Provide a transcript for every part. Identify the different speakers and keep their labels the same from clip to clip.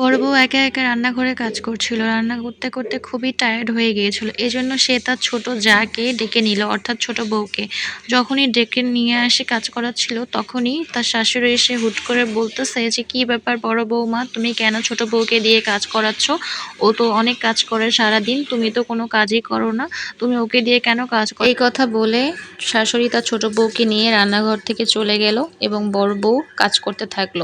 Speaker 1: বড় বউ একা একা রান্নাঘরে কাজ করছিল। রান্না করতে করতে খুবই টায়ার্ড হয়ে গিয়েছিল। এজন্য সে তার ছোট জাকে ডেকে নিল, অর্থাৎ ছোট বউকে। যখনই ডেকে নিয়ে আসে কাজ করাচ্ছিল, তখনই তার শাশুড়ি এসে হুট করে বলতেছে যে, কি ব্যাপার বড় বৌমা তুমি কেন ছোট বউকে দিয়ে কাজ করাচ্ছ? ও তো অনেক কাজ করে সারাদিন, তুমি তো কোনো কাজই করো না। তুমি ওকে দিয়ে কেন কাজ করো এই কথা বলে শাশুড়ি তার ছোট বউকে নিয়ে রান্নাঘর থেকে চলে গেল এবং বড় বউ কাজ করতে থাকল।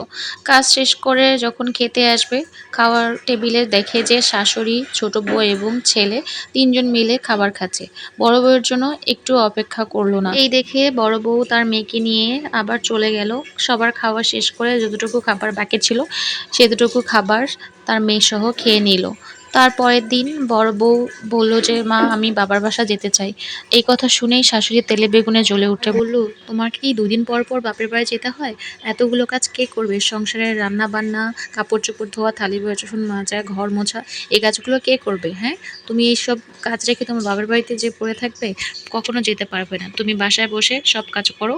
Speaker 1: কাজ শেষ করে যখন খেতে আসবে খাওয়ার টেবিলে দেখে যে শাশুড়ি, ছোট বউ এবং ছেলে তিনজন মিলে খাবার খাচ্ছে। বড় বউয়ের জন্য একটু অপেক্ষা করল না। এই দেখে বড় বউ তার মেয়েকে নিয়ে আবার চলে গেল। সবার খাওয়া শেষ করে যতটুকু খাবার বাকি ছিল, সেতটুকু খাবার তার মেয়ে সহ খেয়ে নিল। তারপরের দিন বড় বউ বলল যে, মা, আমি বাবার বাসা যেতে চাই। এই কথা শুনেই শাশুড়ি তেলে বেগুনে জ্বলে উঠে বলল, তোমার কি দুদিন পর পর বাপের বাড়ি যেতে হয়? এতগুলো কাজ কে করবে? সংসারের রান্না বান্না কাপড় চোপড় ধোয়া, থালি বাসন মাজা, ঘর মোছা এই কাজগুলো কে করবে হ্যাঁ? তুমি এইসব কাজ রেখে তোমার বাবার বাড়িতে যে পড়ে থাকবে, কখনো যেতে পারবে না। তুমি বাসায় বসে সব কাজ করো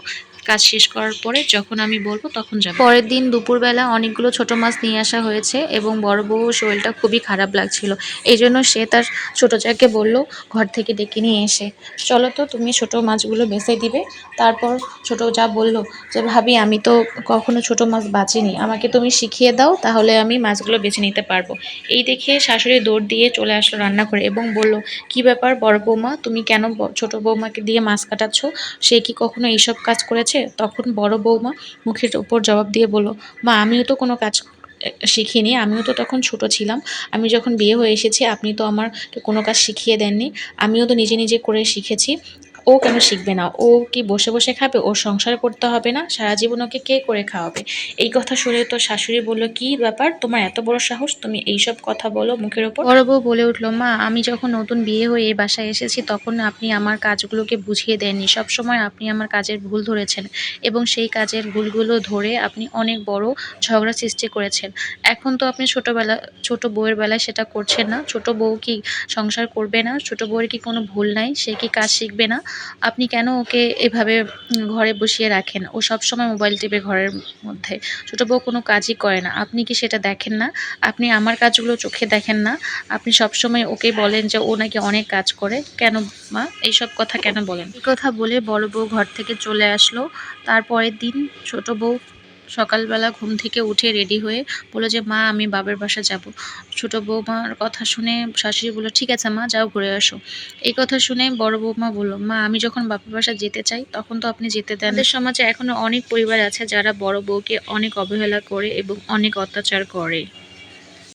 Speaker 1: কাজ শেষ করার পরে যখন আমি বলব তখন যাবে। পরের দিন দুপুরবেলা অনেকগুলো ছোট মাছ নিয়ে আসা হয়েছে এবং বড় বউ শরীরটা খুবই খারাপ লাগছিল। এই জন্য সে তার ছোট জাকে বলল, ঘর থেকে ডেকে নিয়ে এসে। চলো তো, তুমি ছোট মাছগুলো বেছে দিবে। তারপর ছোট যা বলল যে, ভাবি, আমি তো কখনো ছোট মাছ বাঁচিনি। আমাকে তুমি শিখিয়ে দাও, তাহলে আমি মাছগুলো বেছে নিতে পারব। এই দেখে শাশুড়ি দৌড় দিয়ে চলে আসলো রান্না করে এবং বলল, কি ব্যাপার বড় বৌমা? তুমি কেন ছোট বৌমাকে দিয়ে মাছ কাটাচ্ছ? সে কি কখনো এইসব কাজ করেছে? তখন বড় বৌমা মুখের উপর জবাব দিয়ে বলল, মা, আমিও তো কোনো কাজ শিখিনি, আমিও তো তখন ছোট ছিলাম। আমি যখন বিয়ে হয়ে এসেছি, আপনি তো আমার কোনো কাজ শিখিয়ে দেননি। আমিও তো নিজে নিজে করে শিখেছি। ও কেন শিখবে না? ও কি বসে বসে খাবে? ওর সংসার করতে হবে না? সারা জীবন ওকে কে করে খাওয়াবে? এই কথা শুনে তো শাশুড়ি বলল, কি ব্যাপার? তোমার এত বড় সাহস? তুমি এইসব কথা বলো মুখের ওপর। বড় বউ বলে উঠল, মা, আমি যখন নতুন বিয়ে হয়ে এই বাসায় এসেছি, তখন আপনি আমার কাজগুলোকে বুঝিয়ে দেননি। সব সময় আপনি আমার কাজের ভুল ধরেছেন এবং সেই কাজের ভুলগুলো ধরে আপনি অনেক বড় ঝগড়া সৃষ্টি করেছেন। এখন তো আপনি ছোটবেলা, ছোট বউয়ের বেলায় সেটা করছেন না। ছোট বউ কি সংসার করবে না? ছোট বউয়ের কি কোনো ভুল নাই? সে কি কাজ শিখবে না? আপনি কেন ওকে এভাবে ঘরে বসিয়ে রাখেন? ও সব সময় মোবাইল টিপে ঘরের মধ্যে। ছোটো বউ কোনো কাজই করে না। আপনি কি সেটা দেখেন না? আপনি আমার কাজগুলো চোখে দেখেন না? আপনি সব সময় ওকে বলেন যে ও নাকি অনেক কাজ করে। কেন মা? এইসব কথা কেন বলেন? এই কথা বলে বড় বউ ঘর থেকে চলে আসলো। তারপরের দিন ছোট বউ সকালবেলা ঘুম থেকে উঠে রেডি হয়ে বলল যে, মা, আমি বাবার বাসা যাব। ছোট বৌমার কথা শুনে শাশুড়ি বলল, ঠিক আছে মা, যাও ঘুরে আসো। এই কথা শুনে বড় বৌমা বলল, মা, আমি যখন বাপের বাসা যেতে চাই, তখন তো আপনি যেতে দেন। আমাদের সমাজে এখনও অনেক পরিবার আছে যারা বড় বউকে অনেক অবহেলা করে এবং অনেক অত্যাচার করে।